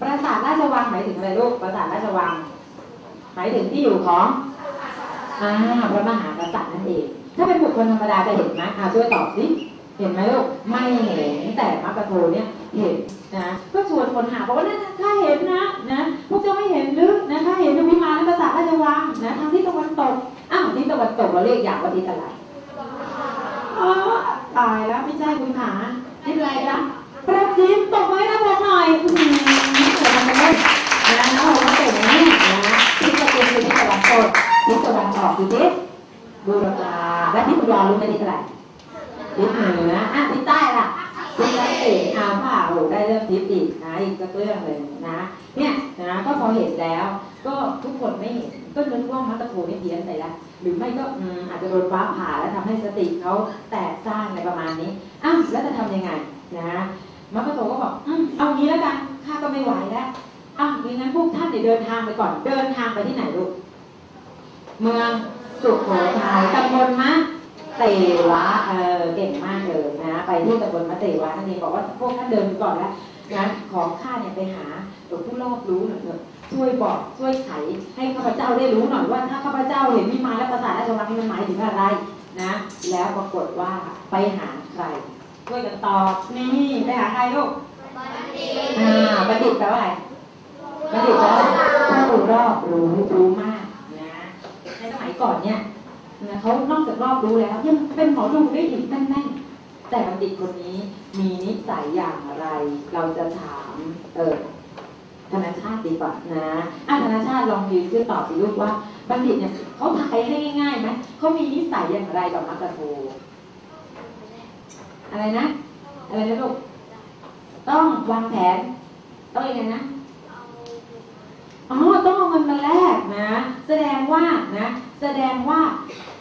ปราสาทราชวังหมายถึงอะไรลูกปราสาทราชวัง หมายถึงที่อยู่ของอ่าพระมหากษัตริย์นั่นเอง ถ้าเป็นบุคคลธรรมดาจะเห็นไหมอ่าช่วยตอบสิเห็นไหมลูกไม่เห็นแต่มักกะโทเนี่ยเห็นนะก็ชวนคนหาบอกว่านั่นน่ะข้าเห็นนะนะพวกเจ้าไม่เห็นหรือนะข้าเห็นอยู่วิมานและปราสาทราชวังนะทางทิศตะวันตกอ้าวทิศตะวันตกเราเรียกอย่างว่าทิศอะไรอ๋อตายแล้วไม่ใช่คุณขาทิศอะไรจ๊ะประจิมตกไว้นะบอกหน่อย นนะน้องผมเก่งนะเนี่ยนะทิศประจิมคือทิศตะวันตกทิศตะวันออกคือทิศบูรพาและทิศบุรีรู้ไหมทิศอะไรทิศเหนืออะทิศใต้ล่ะทิศใต้เอกอาผ่าโอ้ได้เรื่องทิศอีกนะอีกสักเรื่องเลยนะ เนี่ยนะก็พอเห็นแล้ว ก็ทุกคนไม่เห็นก็นึกว่ามัตตโทนี่เพี้ยนไปล้วหรือไม่ก็อาจจะโดนฟ้าผ่าแล้วทำให้สติเขาแตกสร้างอะไรประมาณนี้อ้าวแล้วจะทำยังไงนะมัตตโทก็บอกอเอางี้แล้วกันข้าก็ไม่ไหวแล้ว อ้าวงั้นพวกท่านเนี่ยเดินทางไปก่อน เดินทางไปที่ไหนลูก เมืองสุโขทัยตำบลมะเตวะ เออเก่งมากเลยนะ ไปที่ตำบลมะเตวะนั่นเองบอกว่าพวกท่านเดินไปก่อนแล้วนะขอข้าเนี่ยไปหาหลวงผู้รอบรู้หน่อยเถอะช่วยบอกช่วยไขให้ข้าพเจ้าได้รู้หน่อยว่าถ้าข้าพเจ้าเห็นวิมานและปราสาทราชวังนี่มันหมายถึงอะไรนะ แล้วปรากฏว่าไปหาใครช่วยกันตอบนี่ไปหาใครลูกอ่าบัณฑิตแปลว่าอะไรบัณฑิต แปลว่าผู้รอบรู้รู้มากนะในสมัยก่อนเนี่ยนะเขานอกจากรอบรู้แล้วยังเป็นหมอดูได้อีกแน่นๆแต่บัณฑิตคนนี้มีนิสัยอย่างไร เราจะถามเออธนชาติดีกว่านะอะธนชาติลองยืนขึ้นตอบสิลูกว่า บัณฑิตเนี่ยเขาทายให้ง่ายๆไหมเขามีนิสัยอย่างไรกับมักกะโทอะไรนะ อะไรนะลูก ต้องวางแผน ต้องยังไงนะ อ๋อต้องเอาเงินมาแลกนะ แสดงว่านะ แสดงว่า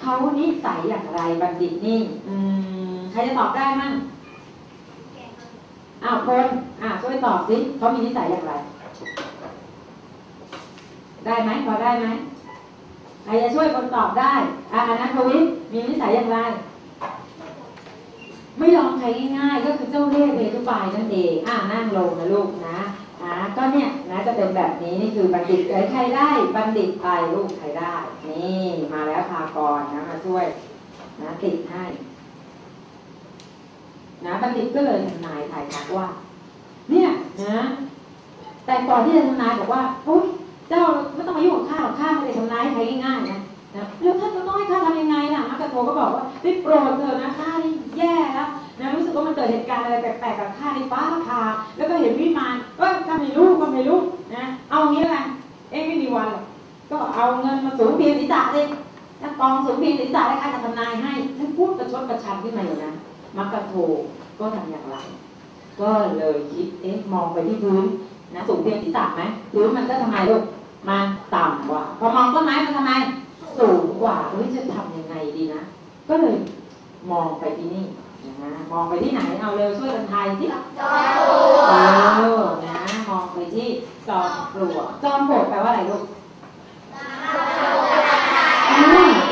เขานิสัยอย่างไรบัณฑิตนี่อืมใครจะตอบได้มั่งอ้าวพลอะช่วยตอบสิเขามีนิสัยอย่างไร ได้ไหมพอได้ไหมใครจะช่วยคนตอบได้อะอนัทวิทย์มีนิสัยอย่างไร ไม่ลองใครง่ายๆก็คือเจ้าเล่ห์เพทุบายนั่นเองอ่านั่งลงนะลูกนะ อ่าก็เนี่ยนะจะเป็นแบบนี้นี่คือบัณฑิตเอ้ยใครได้บัณฑิตไปลูกใครได้ นี่มาแล้วพากรนะมาช่วยนะติดให้นะบัณฑิตก็เลยทำนายทายทักว่า เนี่ยนะ แต่ก่อนที่จะทำนายบอกว่าโอ๊ยเจ้าไม่ต้องมายุ่งกับข้าหรอกข้าไม่ได้ทำนายให้ใครง่ายๆนะนะแล้วท่านจะต้องให้ข้าทำยังไงล่ะมักกะโทก็บอกว่าได้โปรดเถอะนะข้าแย่แล้ว นะรู้สึกว่ามันเกิดเหตุการณ์อะไรแปลกๆกับข้าในฟ้าผ่าแล้วก็เห็นวิมานก็ทำไม่รู้ก็ไม่รู้นะเอางี้แล้วกันเอ้ไม่มีวันหรอกก็เอาเงินมาสูงเพียงศีรษะเลยนะกองสูงเพียงศีรษะแล้วข้าจะทำนายให้ท่านพูดกระชดกระชันขึ้นมาอยู่นะมักกะโทก็ทำอย่างไร ก็เลยคิดเอ๊ะมองไปที่พื้นนะสูงเพียงศีรษะไหมพื้นมันก็ทำไมลูกมันต่ำกว่า พอมองต้นไม้มันทำไมสูงกว่าเฮ้ยจะทำยังไงดีนะ ก็เลยมองไปที่นี่ นะมองไปที่ไหนเอาเร็วช่วยกันทายสิเออนะมองไปที่จอมปลวกจอมปลวกแปลว่าอะไรลูกอ่า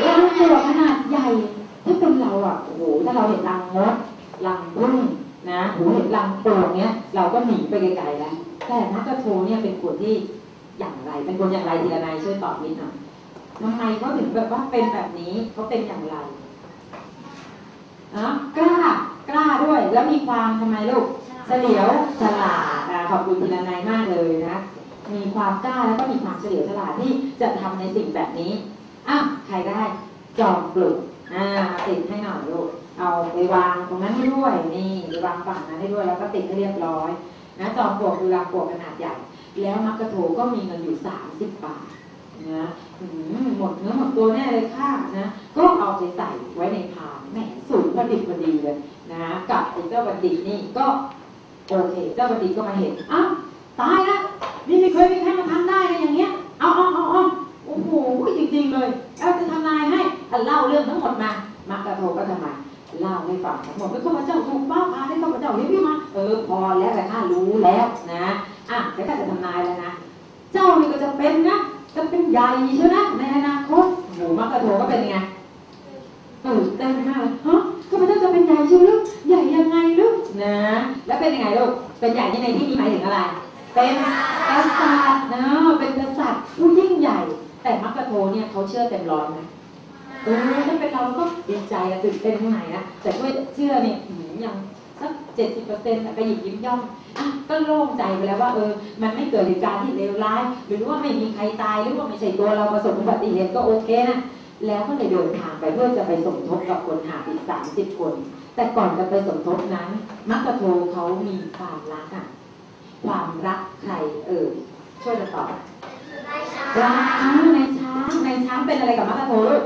รังปลวกขนาดใหญ่ถ้าเป็นเราอะโอ้โหถ้าเราเห็นรังมดรังพึ่งนะโหเห็นรังปลวกเนี้ยเราก็หนีไปไกลๆแล้วแต่นักกระโทเนี่ยเป็นคนที่อย่างไร เป็นคนอย่างไรทีละนายช่วยตอบนิดหน่อยทำไมเขาถึงแบบว่าเป็นแบบนี้เขาเป็นอย่างไร อะกล้ากล้าด้วย แล้วมีความทำไมลูกเฉลียวฉลาดอะขอบคุณทีละนายมากเลยนะ มีความกล้าแล้วก็มีความเฉลียวฉลาดที่จะทำในสิ่งแบบนี้อะใครได้จอมปลวกอ่าติดให้หน่อยลูกเอาไปวางตรงนั้นให้ด้วยนี่ไปวางฝั่งนั้นให้ด้วยแล้วก็ติดให้เรียบร้อยนะจอมปลวกคือรังปลวกขนาดใหญ่ แล้วมักกะโถก็มีเงินอยู่สามสิบบาท นะหมดเนื้อหมดตัวแน่เลยค่ะนะก็เอาไปใส่ไว้ในพานแหมสูงพอดิบพอดีเลยนะกับไอ้เจ้าบัณฑิตนี่ก็โอเคเจ้าบัณฑิตก็มาเห็นอ้าวตายแล้วนี่ไม่เคยมีใครมาทำได้เลยอย่างเงี้ยเอาเอาเอาเอาโอ้โหจริงๆเลยเอาจะทำนายให้เล่าเรื่องทั้งหมดมามักกะโทก็ทำไมเล่าให้ฟังทั้งหมดแล้วข้าพเจ้าถูกฟ้าผ่าให้ข้าพเจ้าเห็นพี่มาเออพอแล้วแต่ข้ารู้แล้วนะอะเดี๋ยวข้าจะทำนายแล้วนะ เจ้านี่ก็จะเป็นนะ จะเป็นใหญ่ใช่ไหมในอนาคตหมูมักกะโทก็เป็นไงตื่นเต้นมากเลยฮะข้าพเจ้าจะเป็นใหญ่ใช่ไหมลูกใหญ่ยังไงลูกนะ แล้วเป็นยังไงลูกเป็นใหญ่ที่ในที่นี้หมายถึงอะไร เป็นกษัตริย์นะเป็นกษัตริย์ผู้ยิ่งใหญ่ แต่มักกะโทเนี่ยเขาเชื่อเต็มร้อยนะเออถ้าเป็นเราก็ดีใจอะตื่นเต้นข้างในนะแต่ช่วยเชื่อเนี่ยยัง สักเจ็ดสิบเปอร์เซ็นต์ไปหยิบยิ้มย่องอะก็โล่งใจไปแล้วว่าเออ มันไม่เกิดเหตุการณ์ที่เลวร้าย หรือว่าไม่มีใครตายหรือว่าไม่ใช่ตัวเราประสบอุบัติเหตุก็โอเคนะแล้วก็เลยเดินทางไปเพื่อจะไปสมทบกับคนหาอีกสามสิบคน แต่ก่อนจะไปสมทบนั้น มักกะโทเขามีความรักอะความรักใครเออช่วยกันตอบรักใน ช้างในช้างเป็นอะไรกับมักกะโทลูก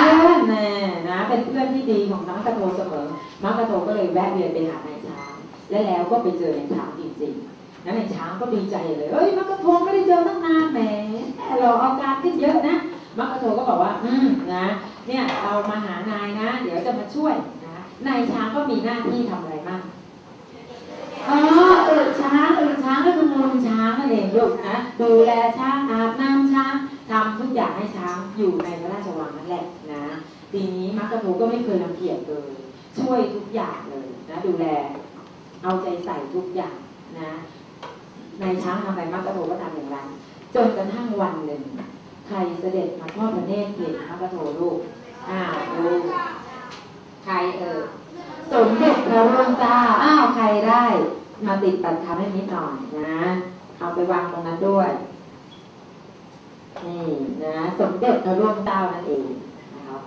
เป็นเพื่อนแน่นะ เป็นเพื่อนที่ดีของมักกะโทเสมอมักกะโทก็เลยแวะเวียนไปหาในช้าง และแล้วก็ไปเจอในช้างจริงๆนั้นในช้างก็ดีใจเลยเอ้ยมักกะโทไม่ได้เจอตั้งนานแหมเราเอาการขึ้นเยอะนะมักกะโทก็บอกว่า อืมนะเนี่ยเรามาหานายนะ เดี๋ยวจะมาช่วยนะนายช้างก็มีหน้าที่ทำอะไรบ้างอ๋อเออช้างเออช้างก็คือมูลช้างนั่นเองลูกนะดูแลช้างอาบน้ำช้าง ทำทุกอย่างให้ช้างอยู่ในพระราชวังนั่นแหละนะทีนี้มักกะโทก็ไม่เคยรังเกียจเลย ช่วยทุกอย่างเลยนะดูแล เอาใจใส่ทุกอย่างนะนายช้างทำอะไรมักกะโทก็ทำอย่างนั้นจนกระทั่งวันหนึ่ง ใครเสด็จมาทอดพระเนตรเห็นพระกระโถลูกอ้าวลูกใครเอ่ยสมเด็จพระร่วงเจ้าอ้าวใครได้ มาติดตัดคำให้นิดหน่อยนะ เอาไปวางตรงนั้นด้วย นี่นะสมเด็จพระร่วงเจ้านั่นเองนะครับ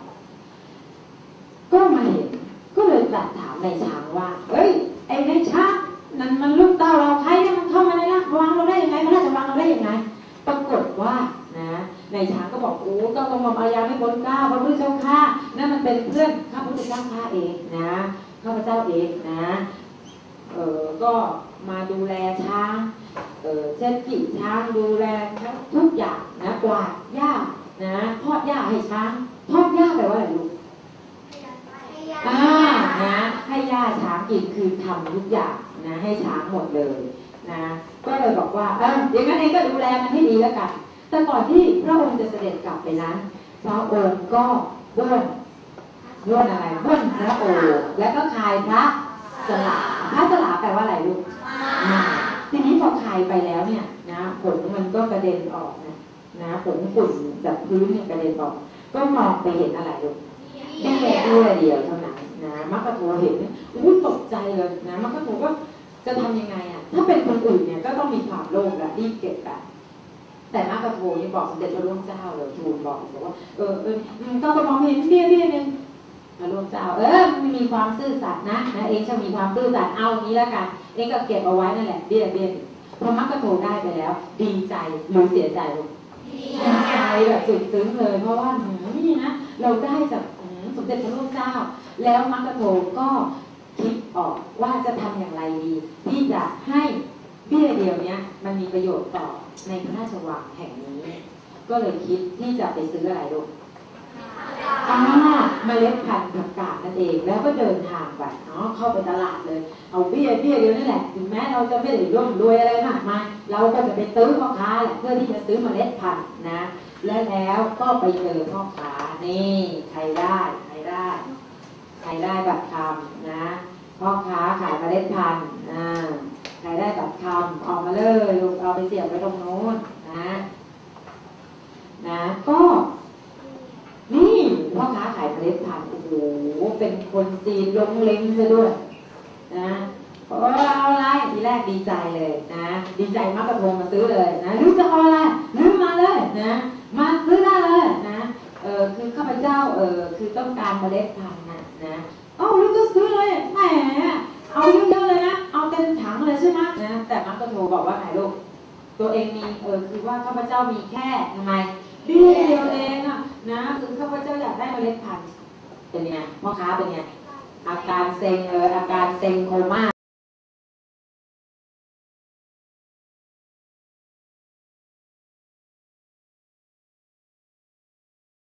ก็มาเห็นก็เลยตัดถามในายช้างว่าเฮ้ยไอ้ในายช้างนั่นมันลูกเต้าเราใครเนี่ยมันเข้ามาในราชวังเราได้ยังไงพระราชวังเราได้ยังไง ปรากฏว่านะในายช้างก็บอกโอ้ก็กระหม่อมอายาไม่พ้นเกล้าพระพุทธเจ้าข้านั่นมันเป็นเพื่อนข้าพระพุทธเจ้าข้าเองนะข้าพระเจ้าเองนะ เออก็มาดูแลช้างเออเช่นขี่ช้างดูแลทุกอย่างนะกวาดหญ้านะทอดหญ้าให้ช้างทอดหญ้าแปลว่าอะไรลูกอ่านะให้ย่าช้างกินคือทำทุกอย่างนะให้ช้างหมดเลยนะก็เลยบอกว่าเอออย่างนั้นเองก็ดูแลมันให้ดีแล้วกันแต่ก่อนที่พระองค์จะเสด็จกลับไปนั้นพระองค์ก็บ้วนบ้วนอะไรบ้วนพระโอษฐ์แล้วก็คายพระสลา พระสลาแปลว่าอะไรลูกทีนี้พอคายไปแล้วเนี่ยนะผงมันก็กระเด็นออกนะนะผงฝุ่นจากพื้นเนี่ยกระเด็นออก ก็มองไปเห็นอะไรลูกแค่ด้วยเดียวเท่านั้นนะมักกะโทเห็นอุ้ตกใจเลยนะมักกะโทก็จะทำยังไงอะถ้าเป็นคนอื่นเนี่ยก็ต้องมีความโลภและรีบเก็บแบบแต่มักกะโทยังบอกสมเด็จพระร่วงเจ้าเลยทูลบอกบอกว่าเออเอออืมก็มองเห็นเบี้ยเบี้ยหนึง พระร่วงเจ้าเออมันมีความซื่อสัตย์นะนะเองจะมีความซื่อสัตย์เอางี้แล้วกัน เองก็เก็บเอาไว้นั่นแหละเบี้ยเบี้ยพอมักกะโทได้ไปแล้ว ดีใจหรือเสียใจลูกดีใจแบบสุดซึ้งเลย เพราะว่าหืมนี่นะเราได้จากสมเด็จพระรูปเจ้า แล้วมักกะโทก็คิดออกว่าจะทำอย่างไรดี ที่จะให้เบี้ยเดียวเนี้ยมันมีประโยชน์ต่อในพระราชวังแห่งนี้ ก็เลยคิดที่จะไปซื้ออะไรลูก อ่าเมล็ดพันธุ์ผักกาดนั่นเองแล้วก็เดินทางไปเนาะเข้าไปตลาดเลย เอาเบี้ยเบี้ยเดียวนี่แหละถึงแม้เราจะไม่ได้ร่ำรวยอะไรมากมายเราก็จะไปซื้อพ่อค้าแหละเพื่อที่จะซื้อเมล็ดพันธุ์นะและแล้วก็ไปเจอพ่อค้านี่ใครได้ใครได้ใครได้บัตรคำนะพ่อค้าขายเมล็ดพันธุ์อ่าใครได้บัตรคำออกมาเลยลูกเอาไปเสียบไว้ตรงโน้นนะ นะก็ พ่อค้าขายเมล็ดพันธุ์โอ้โหเป็นคนจีนลงเล็งซะด้วยนะโอ้เอาอะไรทีแรกดีใจเลยนะ ดีใจมากกระทงมาซื้อเลยนะรู้จะเอาอะไรรู้มาเลยนะ มาซื้อได้เลยนะเออคือข้าพเจ้าเออคือต้องการเมล็ดพันธุ์นะนะเอ้าลูกก็ซื้อเลยแหมเอาเยอะๆเลยนะเอาเต็มถังเลยใช่ไหมนะแต่มักกะโทบอกว่าไงลูกตัวเองมีเออคือว่าข้าพเจ้ามีแค่ทำไม เบี้ยเดียวเองอะนะคือข้าพเจ้าอยากได้เมล็ดพันธุ์เป็นไงพ่อค้าเป็นไงอาการเซ็งเอออาการเซ็งโคม่า